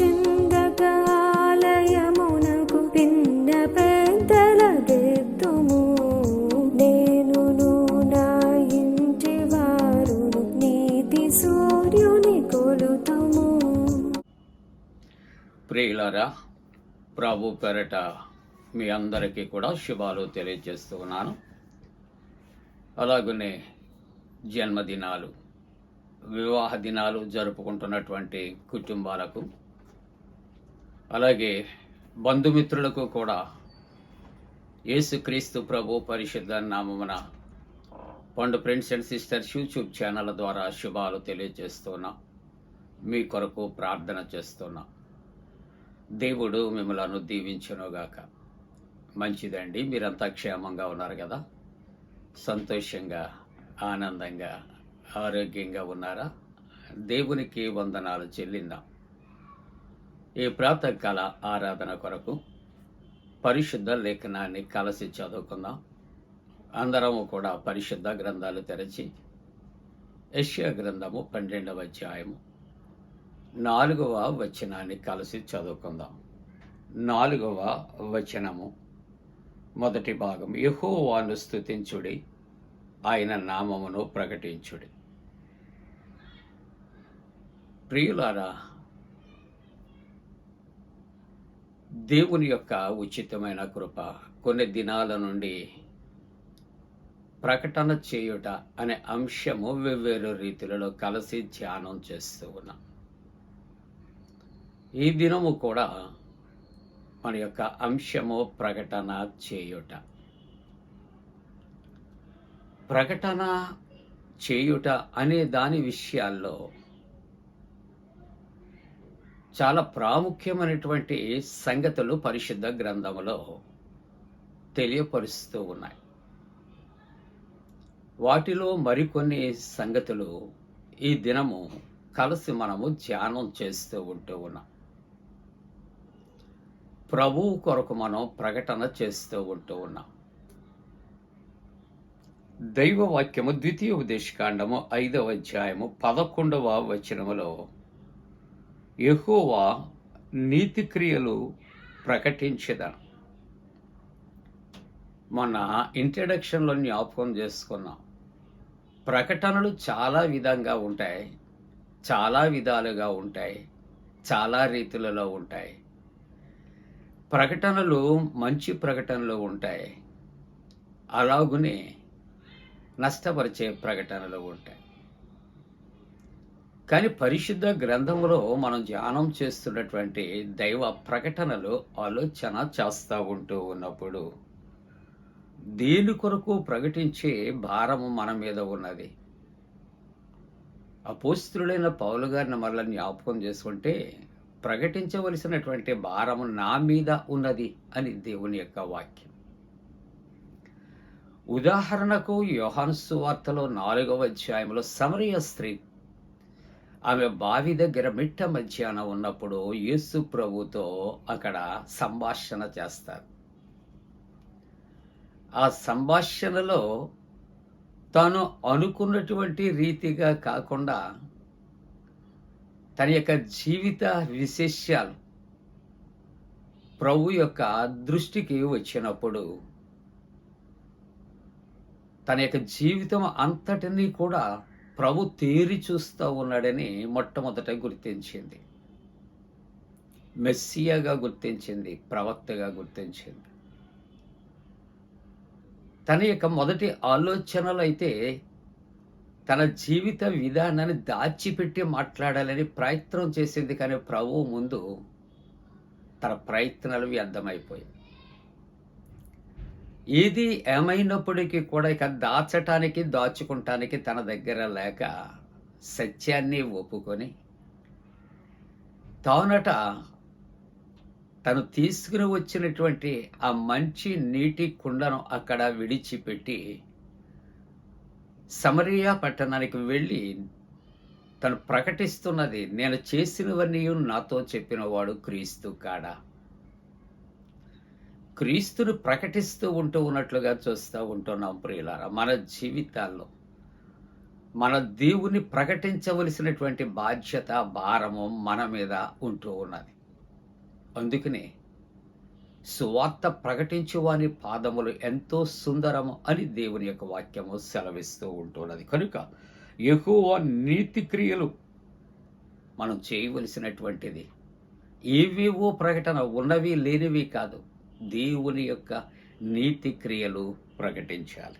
విసుగు చెందక ఆలయమునకు పిన్న పెద్దల దెత్తుము నేనును నా ఇంటి వారును నీతి సూర్యుని కొలుతుము. ప్రియులారా ప్రభు పెరట మీ అందరికీ కూడా శుభాలు తెలియజేస్తూ ఉన్నాను. అలాగనే జన్మదినాలు వివాహ దినాలు జరుపుకుంటున్నటువంటి కుటుంబాలకు అలాగే బంధుమిత్రులకు కూడా యేసుక్రీస్తు ప్రభు పరిశుద్ధ నామమున పండు friends and sisters YouTube channel ద్వారా శుభాలు తెలియజేస్తున్నా. మీ కొరకు ప్రార్థన చేస్తున్నా. దేవుడు మిమ్మల్ని దీవించునుగాక మంచిదండి. మీరంతా క్షేమంగా ఉన్నారు కదా? సంతోషంగా ఆనందంగా ఆరోగ్యంగా ఉన్నారా? దేవునికి వందనాలు చెల్లిందాం. ఈ ప్రాతకాల ఆరాధన కొరకు పరిశుద్ధ లేఖనాన్ని కలిసి చదువుకుందాం. అందరము కూడా పరిశుద్ధ గ్రంథాలు తెరచి యష్యా గ్రంథము పన్నెండవ అధ్యాయము నాలుగవ వచనాన్ని కలిసి చదువుకుందాం. నాలుగవ వచనము మొదటి భాగం యెహోవాను స్థుతించుడి ఆయన నామమును ప్రకటించుడి. ప్రియులారా దేవుని యొక్క ఉచితమైన కృప కొన్ని దినాల నుండి ప్రకటన చేయుట అనే అంశము వెవ్వేరు రీతులలో కలిసి ధ్యానం చేస్తూ ఉన్నాం. ఈ దినము కూడా మన యొక్క అంశము ప్రకటన చేయుట. ప్రకటన చేయుట అనే దాని విషయాల్లో చాలా ప్రాముఖ్యమైనటువంటి సంగతులు పరిశుద్ధ గ్రంథములో తెలియపరుస్తూ ఉన్నాయి. వాటిలో మరికొన్ని సంగతులు ఈ దినము కలిసి మనము ధ్యానం చేస్తూ ఉంటూ ఉన్నాం. ప్రభువు కొరకు మనం ప్రకటన చేస్తూ ఉంటూ ఉన్నాం. దైవ వాక్యము ద్వితీయ ఉపదేశకాండము ఐదవ అధ్యాయము పదకొండవ వచనములో యెహోవా నీతిక్రియలు క్రియలు మన ఇంట్రడక్షన్లో జ్ఞాపకం చేసుకున్నాం. ప్రకటనలు చాలా విధంగా ఉంటాయి. చాలా విధాలుగా ఉంటాయి. చాలా రీతులలో ఉంటాయి. ప్రకటనలు మంచి ప్రకటనలు ఉంటాయి. అలాగునే నష్టపరిచే ప్రకటనలు ఉంటాయి. కానీ పరిశుద్ధ గ్రంథంలో మనం ధ్యానం చేస్తున్నటువంటి దైవ ప్రకటనలు ఆలోచన చేస్తూ ఉంటూ ఉన్నప్పుడు దేని కొరకు ప్రకటించే భారము మన మీద ఉన్నది. అపోస్తుడైన పౌలు గారిని మరలా జ్ఞాపకం చేసుకుంటే ప్రకటించవలసినటువంటి భారము నా మీద ఉన్నది అని దేవుని యొక్క వాక్యం. ఉదాహరణకు యోహాన్సు వార్తలో నాలుగవ అధ్యాయంలో సమరయ స్త్రీ ఆమె బావి దగ్గర మిట్ట మధ్యాహ్నం ఉన్నప్పుడు యేసు ప్రభుతో అక్కడ సంభాషణ చేస్తారు. ఆ సంభాషణలో తాను అనుకున్నటువంటి రీతిగా కాకుండా తన యొక్క జీవిత విశేషాలు ప్రభు యొక్క దృష్టికి వచ్చినప్పుడు తన యొక్క జీవితం అంతటినీ కూడా ప్రభు తేరి చూస్తూ ఉన్నాడని మొట్టమొదట గుర్తించింది. మెస్సియాగా గుర్తించింది ప్రవక్తగా గుర్తించింది. తన యొక్క మొదటి ఆలోచనలు అయితే తన జీవిత విధానాన్ని దాచిపెట్టి మాట్లాడాలని ప్రయత్నం చేసింది కానీ ప్రభు ముందు తన ప్రయత్నాలు వ్యర్థమైపోయాయి. ఏది ఏమైనప్పటికీ కూడా ఇక దాచటానికి దాచుకుంటానికి తన దగ్గర లేక సత్యాన్ని ఒప్పుకొని తానట తను తీసుకుని వచ్చినటువంటి ఆ మంచి నీటి కుండను అక్కడ విడిచిపెట్టి సమరియా పట్టణానికి వెళ్ళి తను ప్రకటిస్తున్నది నేను చేసినవన్నీ నాతో చెప్పినవాడు క్రీస్తు కాడా? క్రీస్తును ప్రకటిస్తూ ఉంటూ ఉన్నట్లుగా చూస్తూ ఉంటున్నాం ప్రియులారా. మన జీవితాల్లో మన దేవుని ప్రకటించవలసినటువంటి బాధ్యత భారము మన మీద ఉంటూ ఉన్నది. అందుకనే సువార్త ప్రకటించువాని పాదములు ఎంతో సుందరము అని దేవుని యొక్క వాక్యము సెలవిస్తూ ఉంటున్నది. కనుక ఎక్కువ నీతి క్రియలు మనం చేయవలసినటువంటిది ఏవేవో ప్రకటన ఉన్నవి లేనివి కాదు. దేవుని యొక్క నీతి క్రియలు ప్రకటించాలి.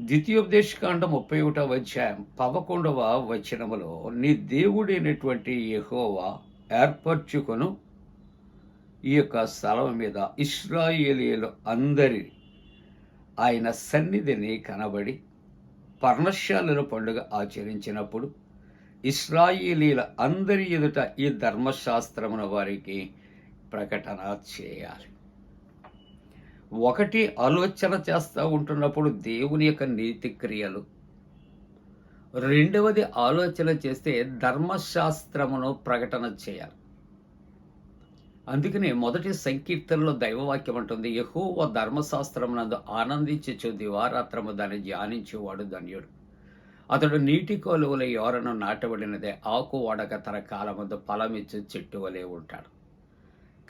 ద్వితీయోపదేశకాండ ముప్పై ఒకటవ అధ్యాయం పదకొండవ వచనములో నీ దేవుడైనటువంటి యహోవా ఏర్పరచుకొను ఈ యొక్క స్థలం మీద ఇస్రాయేలీలు అందరి ఆయన సన్నిధిని కనబడి పర్ణశాలను పండుగ ఆచరించినప్పుడు ఇస్రాయేలీల అందరి ఎదుట ఈ ధర్మశాస్త్రమున వారికి ప్రకటన చేయాలి ఒకటి ఆలోచన చేస్తూ ఉంటున్నప్పుడు దేవుని యొక్క నీతి క్రియలు. రెండవది ఆలోచన చేస్తే ధర్మశాస్త్రమును ప్రకటన చేయాలి. అందుకనే మొదటి సంకీర్తనలో దైవవాక్యం అంటుంది యహోవ ధర్మశాస్త్రమునందు ఆనందించచ్చు దివారాత్రము దాన్ని ధ్యానించేవాడు ధన్యుడు. అతడు నీటి కొలువుల ఎవరను నాటబడినదే ఆకు వాడక తన కాలమందు ఫలమిచ్చు చెట్టు వలె ఉంటాడు.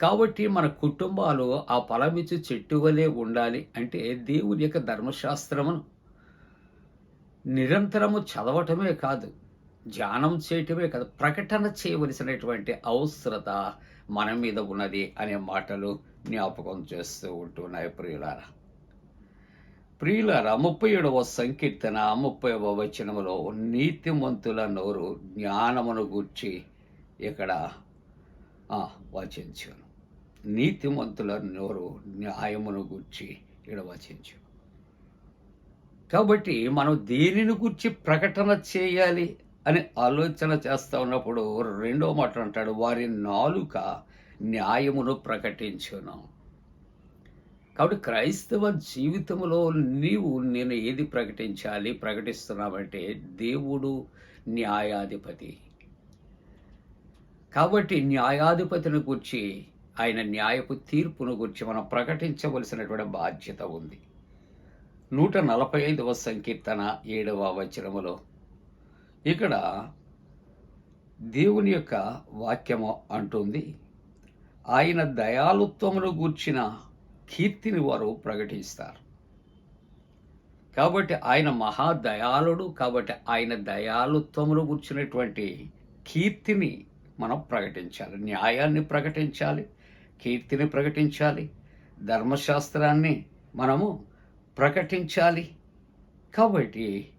కాబట్టి మన కుటుంబాలు ఆ ఫలమిచ్చు చెట్టు వలె ఉండాలి అంటే దేవుని యొక్క ధర్మశాస్త్రమును. నిరంతరము చదవటమే కాదు ధ్యానం చేయటమే కాదు ప్రకటన చేయవలసినటువంటి అవసరత మన మీద ఉన్నది అనే మాటలు జ్ఞాపకం చేస్తూ ఉంటున్నాయి ప్రియులారా. ప్రియులారా ముప్పై ఏడవ సంకీర్తన ముప్పైవ వచనములో నీతిమంతుల నోరు జ్ఞానమును గూర్చి ఇక్కడ వాచించాను. నీతిమంతుల నోరు న్యాయమును గూర్చి ఇక్కడ వచించు. కాబట్టి మనం దేనిని గురించి ప్రకటన చేయాలి అని ఆలోచన చేస్తూ ఉన్నప్పుడు రెండో మాట అంటాడు వారి నాలుక న్యాయమును ప్రకటించును. కాబట్టి క్రైస్తవ జీవితంలో నీవు నేను ఏది ప్రకటించాలి ప్రకటిస్తున్నామంటే దేవుడు న్యాయాధిపతి. కాబట్టి న్యాయాధిపతిని గురించి ఆయన న్యాయపు తీర్పును గురించి మనం ప్రకటించవలసినటువంటి బాధ్యత ఉంది. నూట నలభై ఐదవ సంకీర్తన ఏడవ వచనములో ఇక్కడ దేవుని యొక్క వాక్యము అంటుంది ఆయన దయాలుత్వమును గూర్చిన కీర్తిని వారు ప్రకటిస్తారు. కాబట్టి ఆయన మహాదయాళుడు కాబట్టి ఆయన దయాలుత్వమును గూర్చినటువంటి కీర్తిని మనం ప్రకటించాలి న్యాయాన్ని ప్రకటించాలి. కీర్తిని ప్రకటించాలి. ధర్మశాస్త్రాన్ని మనము ప్రకటించాలి. కాబట్టి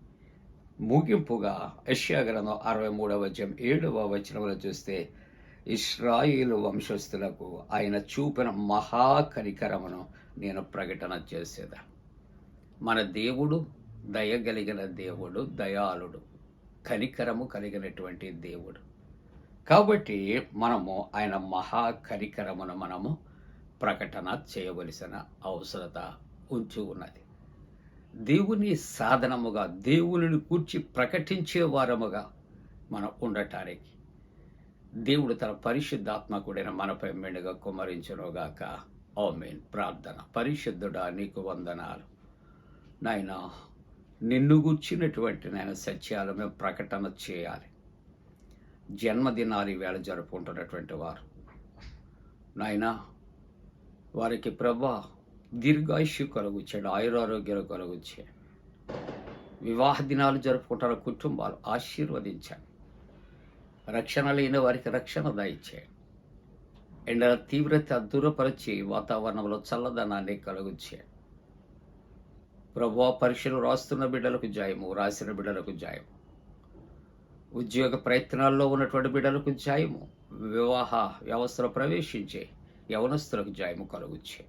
ముగింపుగా యెషయా గ్రంథం అరవై మూడవ అధ్యాయం ఏడవ వచనంలో చూస్తే ఇస్రాయిలు వంశస్థులకు ఆయన చూపిన మహాకనికరమును నేను ప్రకటన చేసేదా. మన దేవుడు దయగలిగిన దేవుడు దయాళుడు కనికరము కలిగినటువంటి దేవుడు. కాబట్టి మనము ఆయన మహా కరికరమును మనము ప్రకటన చేయవలసిన అవసరత ఉంచి ఉన్నది. దేవుని సాధనముగా దేవుని కూర్చి ప్రకటించే వారముగా మనం ఉండటానికి దేవుడు తన పరిశుద్ధాత్మకుడైన మనపై మెండుగా కుమరించునుగాక. ఓమేన్ ప్రార్థన. పరిశుద్ధుడా నీకు వందనాలు. నాయన నిన్ను గుర్చినటువంటి నాయన సత్యాలు మేము ప్రకటన చేయాలి. జన్మదినాలు ఈవేళ జరుపుకుంటున్నటువంటి వారు. నాయన వారికి ప్రభా దీర్ఘాయుష్యు కలుగుచ్చాడు ఆయురారోగ్యాలు కలుగుచ్చే వివాహ దినాలు జరుపుకుంటారు కుటుంబాలు ఆశీర్వదించాను రక్షణ లేని వారికి రక్షణ దయచే ఎండల తీవ్రత దూరపరిచి వాతావరణంలో చల్లదనాన్ని కలుగుచ్చే ప్రభు పరీక్షలు రాస్తున్న బిడ్డలకు జాయము రాసిన బిడ్డలకు జాయము. ఉద్యోగ ప్రయత్నాల్లో ఉన్నటువంటి బిడ్డలకు జాయము వివాహ వ్యవస్థలో ప్రవేశించే యవనస్తులకు జాయము కలుగుచ్చే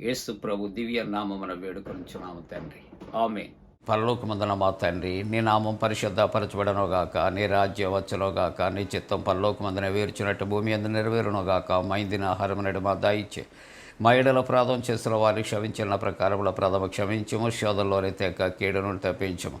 యేసు ప్రభు దివ్య నామమున వేడుకొనిచున్నాము తండ్రి. ఆమె పరలోకమందున మా తండ్రి నీ నామం పరిశుద్ధపరచబడనుగాక నీ రాజ్యం వచ్చునుగాక నీ చిత్తం పరలోకమందున వేర్చినట్టు భూమి అందు నెరవేరునుగాక మైందిన ఆహారం నడు మా దాయిచ్చే మా ఎడల ప్రాధం చేసిన వారిని క్షమించిన ప్రకారముల ప్రథమ క్షమించము శోధంలోని తెక్క కీడును తప్పించము.